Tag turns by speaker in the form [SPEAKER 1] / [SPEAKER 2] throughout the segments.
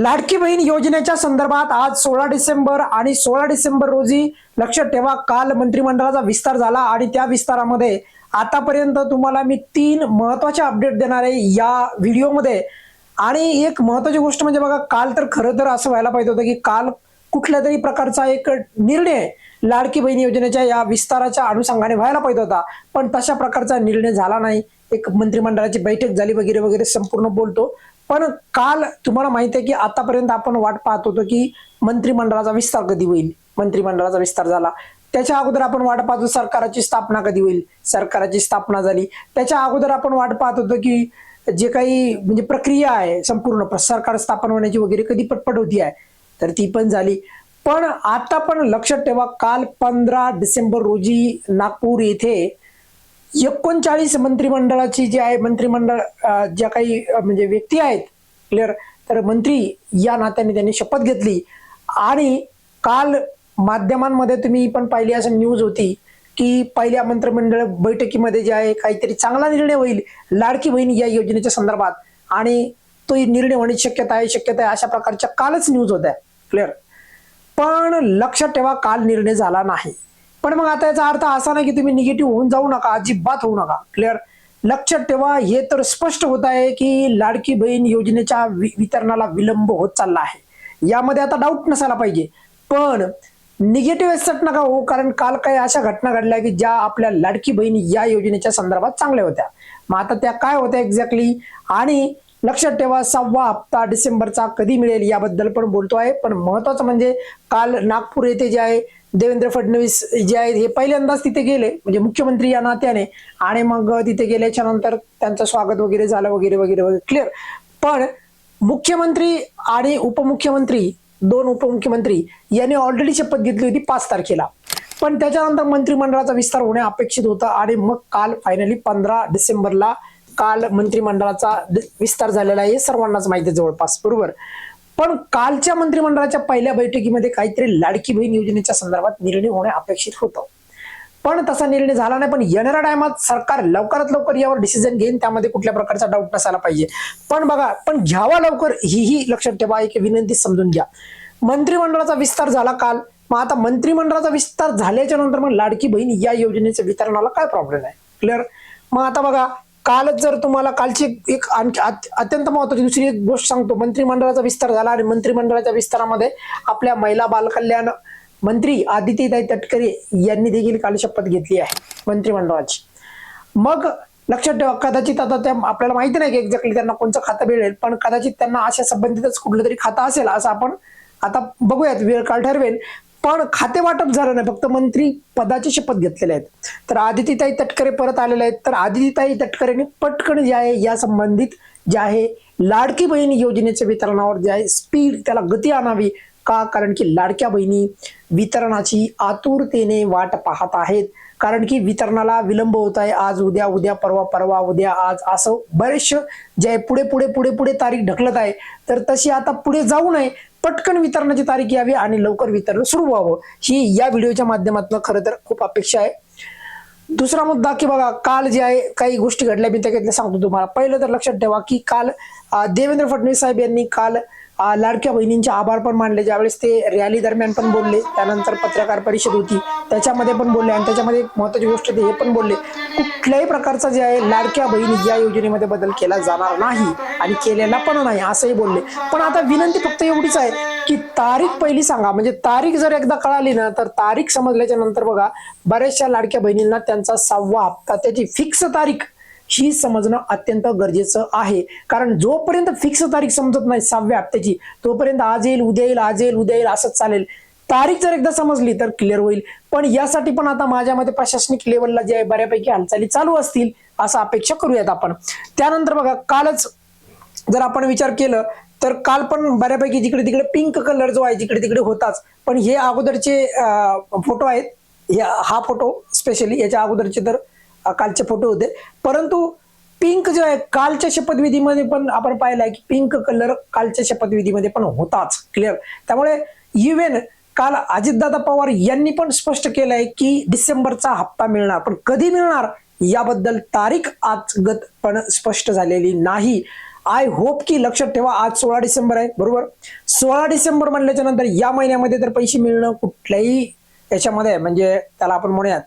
[SPEAKER 1] लाडकी बहीण योजनेच्या संदर्भात आज सोळा डिसेंबर आणि सोळा डिसेंबर रोजी लक्षात ठेवा. काल मंत्रिमंडळाचा विस्तार झाला आणि त्या विस्तारामध्ये आतापर्यंत तुम्हाला मी तीन महत्त्वाचे अपडेट देणार आहे या व्हिडिओमध्ये. आणि एक महत्वाची गोष्ट म्हणजे बघा काल तर खरं तर असं व्हायला पाहिजे होतं की काल कुठल्या तरी प्रकारचा एक निर्णय लाडकी बहीण योजनेच्या या विस्ताराच्या अनुषंगाने व्हायला पाहिजे होता. पण तशा प्रकारचा निर्णय झाला नाही. एक मंत्रिमंडळाची बैठक झाली वगैरे वगैरे संपूर्ण बोलतो. पण काल तुम्हाला माहिती आहे की आतापर्यंत आपण वाट पाहत होतो की मंत्रिमंडळाचा विस्तार कधी होईल? मंत्रिमंडळाचा विस्तार झाला. त्याच्या अगोदर आपण वाट पाहतो सरकाराची स्थापना कधी होईल? सरकाराची स्थापना झाली. त्याच्या अगोदर आपण वाट पाहत होतो की जे काही म्हणजे प्रक्रिया आहे संपूर्ण सरकार स्थापन होण्याची वगैरे कधी पटपट होती आहे तर ती पण झाली. पण आता पण लक्षात ठेवा काल पंधरा डिसेंबर रोजी नागपूर येथे एकोणचाळीस मंत्रिमंडळाची जी आहे मंत्रिमंडळ ज्या काही म्हणजे व्यक्ती आहेत क्लिअर तर मंत्री या नात्याने त्यांनी शपथ घेतली. आणि काल माध्यमांमध्ये तुम्ही पण पाहिली असं न्यूज होती की पहिल्या मंत्रिमंडळ बैठकीमध्ये जे आहे काहीतरी चांगला निर्णय होईल लाडकी बहीण या योजनेच्या संदर्भात. आणि तो निर्णय होण्याची शक्यता आहे शक्यता आहे अशा प्रकारच्या कालच न्यूज होत्या क्लिअर पण लक्षात ठेवा काल निर्णय झाला नाही. पण मग आता याचा अर्थ असा नाही की तुम्ही निगेटिव्ह होऊन जाऊ नका अजिबात होऊ नका. क्लिअर लक्षात ठेवा हे तर स्पष्ट होत आहे की लाडकी बहीण योजनेच्या वि- वितरणाला विलंब होत चालला आहे. यामध्ये आता डाऊट नसायला पाहिजे. पण निगेटिव्ह एसेट नका हो कारण काल काही अशा घटना घडल्या की ज्या आपल्या लाडकी बहीण या योजनेच्या संदर्भात चांगल्या होत्या. मग आता त्या काय होत्या एक्झॅक्टली आणि लक्षात ठेवा सहावा हप्ता डिसेंबरचा कधी मिळेल याबद्दल पण बोलतो आहे. पण महत्वाचं म्हणजे काल नागपूर येथे जे आहे देवेंद्र फडणवीस जे आहेत हे पहिल्यांदाच तिथे गेले. म्हणजे मुख्यमंत्री या नात्याने. आणि मग तिथे गेल्याच्यानंतर त्यांचं स्वागत वगैरे झालं वगैरे वगैरे वगैरे. क्लिअर पण मुख्यमंत्री आणि उपमुख्यमंत्री दोन उपमुख्यमंत्री यांनी ऑलरेडी शपथ घेतली होती पाच तारखेला. पण त्याच्यानंतर मंत्रिमंडळाचा विस्तार होणे अपेक्षित होता आणि मग काल फायनली पंधरा डिसेंबरला काल मंत्रिमंडळाचा विस्तार झालेला आहे सर्वांनाच माहिती आहे जवळपास. बरोबर? पण कालच्या मंत्रिमंडळाच्या पहिल्या बैठकीमध्ये काहीतरी लाडकी बहीण योजनेच्या संदर्भात निर्णय होणे अपेक्षित होतं. पण तसा निर्णय झाला नाही पण येणाऱ्या टायमात सरकार लवकरात लवकर यावर डिसिजन घेईन त्यामध्ये कुठल्या प्रकारचा डाऊट नसायला पाहिजे. पण बघा पण घ्यावा लवकर हीही लक्षात ठेवा एक विनंती समजून घ्या. मंत्रिमंडळाचा विस्तार झाला काल. मग आता मंत्रिमंडळाचा विस्तार झाल्याच्यानंतर मग लाडकी बहीण या योजनेच्या वितरणाला काय प्रॉब्लेम आहे? क्लिअर मग आता बघा कालच जर तुम्हाला कालची एक- आणखी अत्यंत महत्वाची दुसरी एक गोष्ट सांगतो. मंत्रिमंडळाचा विस्तार झाला आणि मंत्रिमंडळाच्या विस्तारामध्ये आपल्या महिला बालकल्याण मंत्री आदित्यताई तटकरे यांनी देखील काल शपथ घेतली आहे मंत्रिमंडळाची. मग लक्षात ठेवा कदाचित आता त्या आपल्याला माहिती नाही की एक्झॅक्टली त्यांना कोणतं खातं मिळेल पण कदाचित त्यांना अशा संबंधितच कुठलं तरी खातं असेल असं आपण आता बघूयात वेळ काळ ठरवेल. पण खाते वाटप झालं नाही. फक्त मंत्री पदाची शपथ घेतलेले आहेत. तर आदितीताई तटकरे परत आलेले आहेत. तर आदितीताई तटकरेने पटकन जे आहे या संबंधित जे आहे लाडकी बहीण योजनेच्या वितरणावर जे आहे स्पीड त्याला गती आणावी का? कारण की लाडक्या बहिणी वितरणाची आतुरतेने वाट पाहत आहेत. कारण की वितरणाला विलंब होत आहे. आज उद्या उद्या परवा परवा उद्या आज असं बरेचसे जे आहे पुढे पुढे पुढे पुढे तारीख ढकलत आहे. तर तशी आता पुढे जाऊ नये. पटकन वितरणाची तारीख यावी आणि लवकर वितरण सुरू व्हावं. ही या व्हिडिओच्या माध्यमातून खरं तर खूप अपेक्षा आहे. दुसरा मुद्दा की बघा काल जे आहे काही गोष्टी घडल्या मी त्याच्यातल्या सांगतो तुम्हाला. पहिलं तर लक्षात ठेवा की काल देवेंद्र फडणवीस साहेब यांनी काल लाडक्या बहिणींचे आभार पण मानले. ज्यावेळेस ते रॅली दरम्यान पण बोलले त्यानंतर पत्रकार परिषद होती त्याच्यामध्ये पण बोलले आणि त्याच्यामध्ये महत्त्वाची महत्वाची गोष्ट ते हे पण बोलले. कुठल्याही प्रकारचा जे आहे लाडक्या बहिणी या योजनेमध्ये बदल केला जाणार नाही आणि केलेला पण नाही असंही बोलले. पण आता विनंती फक्त एवढीच आहे की तारीख पहिली सांगा. म्हणजे तारीख जर एकदा कळाली ना तर तारीख समजल्याच्या नंतर बघा बऱ्याचशा लाडक्या बहिणींना त्यांचा सहावा हप्ता त्याची फिक्स तारीख ही समजणं अत्यंत गरजेचं आहे. कारण जोपर्यंत फिक्स तारीख समजत नाही सहाव्या हप्त्याची तोपर्यंत आज येईल उद्या येईल आज येईल उद्या येईल असंच चालेल. तारीख जर एकदा समजली तर क्लिअर होईल. पण यासाठी पण आता माझ्या मते प्रशासनिक लेवलला जे आहे बऱ्यापैकी हालचाली चालू असतील असं अपेक्षा करूयात आपण. त्यानंतर बघा कालच जर आपण विचार केलं तर काल पण बऱ्यापैकी जिकडे तिकडे पिंक कलर जो आहे जिकडे तिकडे होताच. पण हे अगोदरचे फोटो आहेत. या हा फोटो स्पेशली याच्या अगोदरचे तर कालचे फोटो होते. परंतु पिंक जो आहे कालच्या शपथविधीमध्ये पण आपण पाहिलं आहे की पिंक कलर कालच्या शपथविधीमध्ये पण होताच. क्लिअर त्यामुळे इव्हन काल अजितदादा पवार यांनी पण स्पष्ट केलं आहे की डिसेंबरचा हप्ता मिळणार. पण कधी मिळणार? याबद्दल तारीख आजगत पण स्पष्ट झालेली नाही. आय होप की लक्षात ठेवा आज सोळा डिसेंबर आहे बरोबर? सोळा डिसेंबर म्हणल्याच्या नंतर या महिन्यामध्ये तर पैसे मिळणं कुठल्याही याच्यामध्ये म्हणजे त्याला आपण म्हणूयात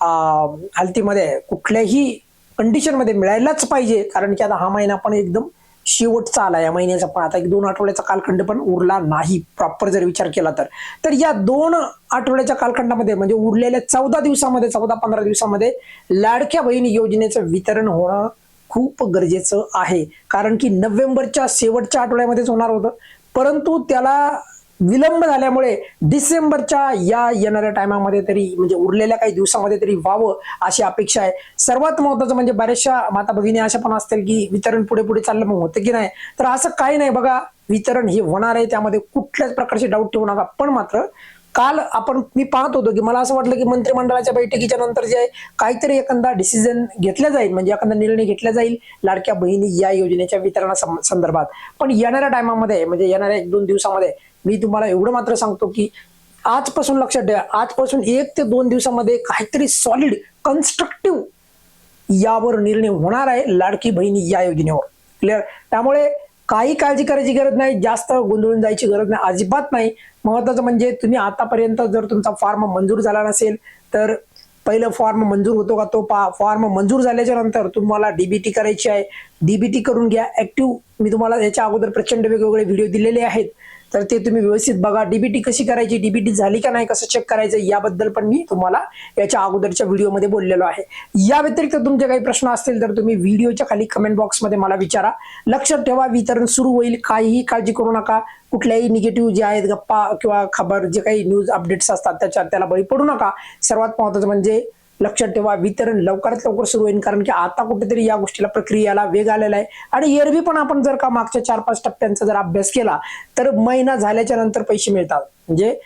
[SPEAKER 1] हालतीमध्ये कुठल्याही कंडिशनमध्ये मिळायलाच पाहिजे. कारण की आता हा महिना पण एकदम शेवटचा आला. या महिन्याचा पण आता एक दोन आठवड्याचा कालखंड पण उरला नाही. प्रॉपर जर विचार केला तर. तर या दोन आठवड्याच्या कालखंडामध्ये म्हणजे उरलेल्या चौदा दिवसामध्ये चौदा पंधरा दिवसामध्ये लाडक्या बहिणी योजनेचं वितरण होणं खूप गरजेचं आहे. कारण की नोव्हेंबरच्या शेवटच्या आठवड्यामध्येच होणार होतं. परंतु त्याला विलंब झाल्यामुळे डिसेंबरच्या या येणाऱ्या टायमामध्ये तरी म्हणजे उरलेल्या काही दिवसामध्ये तरी व्हावं अशी अपेक्षा आहे. सर्वात महत्वाचं म्हणजे बऱ्याचशा माता भगिनी अशा पण असतील की वितरण पुढे पुढे चाललं मग होतं की नाही? तर असं काही नाही बघा वितरण हे होणार आहे. त्यामध्ये कुठल्याच प्रकारचे डाऊट ठेवू नका. पण मात्र काल आपण मी पाहत होतो की मला असं वाटलं की मंत्रिमंडळाच्या बैठकीच्या नंतर जे आहे काहीतरी एखादा डिसिजन घेतला जाईल म्हणजे एखादा निर्णय घेतला जाईल लाडक्या बहिणी या योजनेच्या वितरणा संदर्भात. पण येणाऱ्या टायमामध्ये म्हणजे येणाऱ्या एक दोन दिवसामध्ये मी तुम्हाला एवढं मात्र सांगतो की आजपासून लक्षात ठेवा आजपासून एक ते दोन दिवसामध्ये काहीतरी सॉलिड कन्स्ट्रक्टिव्ह यावर निर्णय होणार आहे लाडकी बहिणी या योजनेवर. क्लिअर त्यामुळे काही काळजी करायची गरज नाही जास्त गोंधळून जायची गरज नाही अजिबात नाही. महत्वाचं म्हणजे तुम्ही आतापर्यंत जर तुमचा फॉर्म मंजूर झाला नसेल तर पहिलं फॉर्म मंजूर होतो का तो पा फॉर्म मंजूर झाल्याच्यानंतर तुम्हाला डीबीटी करायची आहे. डीबीटी करून घ्या. ऍक्टिव्ह मी तुम्हाला याच्या अगोदर प्रचंड वेगवेगळे व्हिडिओ दिलेले आहेत. तर ते तुम्ही व्यवस्थित बघा. डीबीटी कशी करायची? डीबीटी झाली का नाही? कसं चेक करायचं? याबद्दल पण मी तुम्हाला याच्या अगोदरच्या व्हिडिओमध्ये बोललेलो आहे. या व्यतिरिक्त तुमचे काही प्रश्न असतील तर तुम्ही व्हिडिओच्या खाली कमेंट बॉक्समध्ये मला विचारा. लक्षात ठेवा वितरण सुरू होईल. काहीही काळजी करू नका. कुठल्याही निगेटिव्ह जे आहेत गप्पा किंवा खबर जे काही न्यूज अपडेट्स असतात त्याच्या त्याला बळी पडू नका. सर्वात महत्वाचं म्हणजे लक्षात ठेवा वितरण लवकरात लवकर सुरू होईल कारण की आता कुठेतरी या गोष्टीला प्रक्रियाला वेग आलेला आहे. आणि एरवी पण आपण जर का मागच्या चार पाच टप्प्यांचा जर अभ्यास केला तर महिना झाल्याच्यानंतर पैसे मिळतात. म्हणजे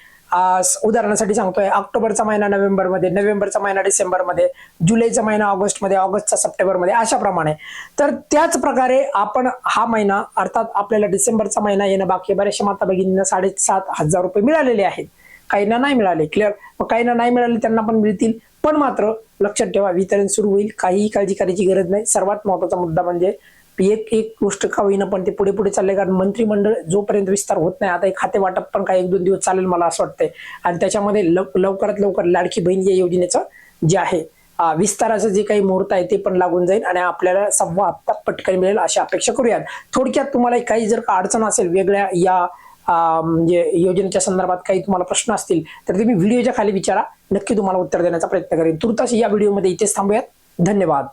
[SPEAKER 1] उदाहरणासाठी सांगतोय ऑक्टोबरचा महिना नोव्हेंबरमध्ये नोव्हेंबरचा महिना डिसेंबरमध्ये जुलैचा महिना ऑगस्टमध्ये ऑगस्टचा सप्टेंबरमध्ये अशा प्रमाणे. तर त्याच प्रकारे आपण हा महिना अर्थात आपल्याला डिसेंबरचा महिना येणं बाकी बऱ्याचशा माता भगिनींना साडेसात हजार रुपये मिळालेले आहेत. काहींना नाही मिळाले क्लिअर. मग काहींना नाही मिळाले त्यांना पण मिळतील. पण मात्र लक्षात ठेवा वितरण सुरू होईल. काहीही काळजी करायची गरज नाही. सर्वात महत्त्वाचा मुद्दा म्हणजे एक एक गोष्ट का होईना पण ते पुढे पुढे चालले कारण मंत्रिमंडळ जोपर्यंत विस्तार होत नाही आता एक खाते वाटप पण काही एक दोन दिवस चालेल मला असं वाटतंय. आणि त्याच्यामध्ये लव- लवकरात लवकर लाडकी बहीण या योजनेचं जे आहे विस्ताराचं जे काही मुहूर्त आहे ते पण लागून जाईल आणि आपल्याला सव्वा हप्ता पटकन मिळेल अशी अपेक्षा करूयात. थोडक्यात तुम्हाला काही जर का अडचण असेल वेगळ्या या म्हणजे योजनेच्या संदर्भात काही तुम्हाला प्रश्न असतील तर तुम्ही व्हिडिओच्या खाली विचारा. नक्की तुम्हाला उत्तर देण्याचा प्रयत्न करेन. तुर्तास या व्हिडिओमध्ये इथेच थांबूयात. धन्यवाद.